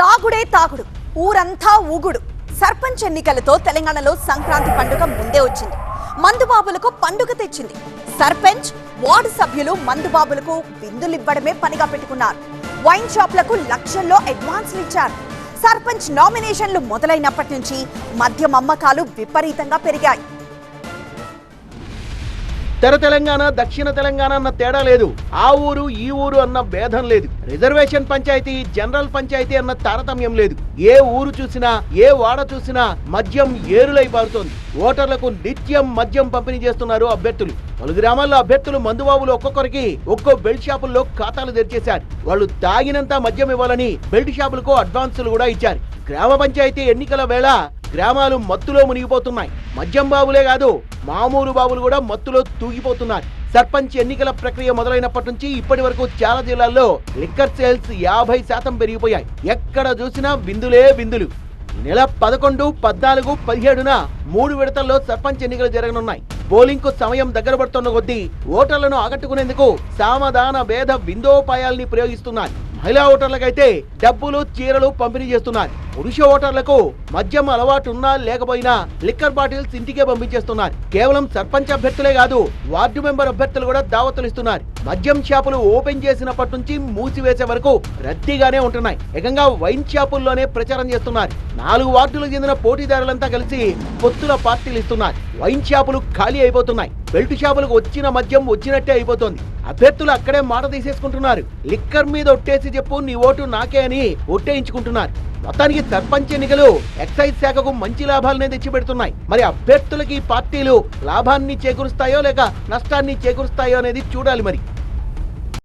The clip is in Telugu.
తాగుడే తాగుడు ఊరంతా ఊగుడు. సర్పంచ్ ఎన్నికలతో తెలంగాణలో సంక్రాంతి పండుగ ముందే వచ్చింది. మందుబాబులకు పండుగ తెచ్చింది. సర్పంచ్ వార్డు సభ్యులు మందుబాబులకు విందులివ్వడమే పనిగా పెట్టుకున్నారు. వైన్ షాప్లకు లక్షల్లో అడ్వాన్స్లు ఇచ్చారు. సర్పంచ్ నామినేషన్లు మొదలైనప్పటి నుంచి మద్యం అమ్మకాలు విపరీతంగా పెరిగాయి. ఉత్తర తెలంగాణ దక్షిణ తెలంగాణ అన్న తేడా లేదు. ఆ ఊరు ఈ ఊరు అన్న భేదం లేదు. రిజర్వేషన్ పంచాయతీ జనరల్ పంచాయతీ అన్న తారతమ్యం లేదు. ఏ ఊరు చూసినా ఏ వాడ చూసినా మద్యం ఏరులై పారుతోంది ఓటర్లకు నిత్యం మద్యం పంపిణీ చేస్తున్నారు అభ్యర్థులు. పలు గ్రామాల్లో అభ్యర్థులు మందుబాబులు ఒక్కొక్కరికి ఒక్కో బెల్ట్ షాపుల్లో ఖాతాలు తెరిచేశారు. వాళ్ళు తాగినంత మద్యం ఇవ్వాలని బెల్ట్ షాపులకు అడ్వాన్సులు కూడా ఇచ్చారు. గ్రామ పంచాయతీ ఎన్నికల వేళ గ్రామాలు మత్తులో మునిగిపోతున్నాయి. మద్యం బాబులే కాదు మామూలు బాబులు కూడా మత్తులో తూగిపోతున్నారు సర్పంచ్ ఎన్నికల ప్రక్రియ మొదలైనప్పటి నుంచి ఇప్పటి వరకు చాలా జిల్లాల్లో లిక్కర్ సేల్స్ యాభై శాతం పెరిగిపోయాయి. ఎక్కడ చూసినా విందులే విందులు. నెల పదకొండు పద్నాలుగు పదిహేడున మూడు విడతల్లో సర్పంచ్ ఎన్నికలు జరగనున్నాయి. పోలింగ్కు సమయం దగ్గర పడుతున్న కొద్దీ ఓటర్లను ఆకట్టుకునేందుకు సామధాన భేద విందోపాయాల్ని ప్రయోగిస్తున్నారు. మహిళా ఓటర్లకైతే డబ్బులు చీరలు పంపిణీ చేస్తున్నారు. పురుష ఓటర్లకు మద్యం అలవాటు ఉన్నా లేకపోయినా లిక్కర్ బాటిల్స్ ఇంటికే పంపించేస్తున్నారు. కేవలం సర్పంచ్ అభ్యర్థులే కాదు వార్డు మెంబర్ అభ్యర్థులు కూడా దావతులు ఇస్తున్నారు. మద్యం షాపులు ఓపెన్ చేసినప్పటి నుంచి మూసివేసే వరకు రద్దీగానే ఉంటున్నాయి. ఏకంగా వైన్ షాపుల్లోనే ప్రచారం చేస్తున్నారు. నాలుగు వార్డులకు చెందిన పోటీదారులంతా కలిసి పొత్తుల పార్టీలు ఇస్తున్నారు. వైన్ షాపులు ఖాళీ అయిపోతున్నాయి. బెల్ట్ షాపులకు వచ్చిన మద్యం వచ్చినట్టే అయిపోతోంది. అభ్యర్థులు అక్కడే మాట తీసేసుకుంటున్నారు. లిక్కర్ మీద ఒట్టేసి చెప్పు నీ ఓటు నాకే అని ఒట్టేయించుకుంటున్నారు. మొత్తానికి సర్పంచ్ ఎన్నికలు ఎక్సైజ్ శాఖకు మంచి లాభాలనే తెచ్చిపెడుతున్నాయి. మరి అభ్యర్థులకి పార్టీలు లాభాన్ని చేకూరుస్తాయో లేక నష్టాన్ని చేకూరుస్తాయో అనేది చూడాలి మరి.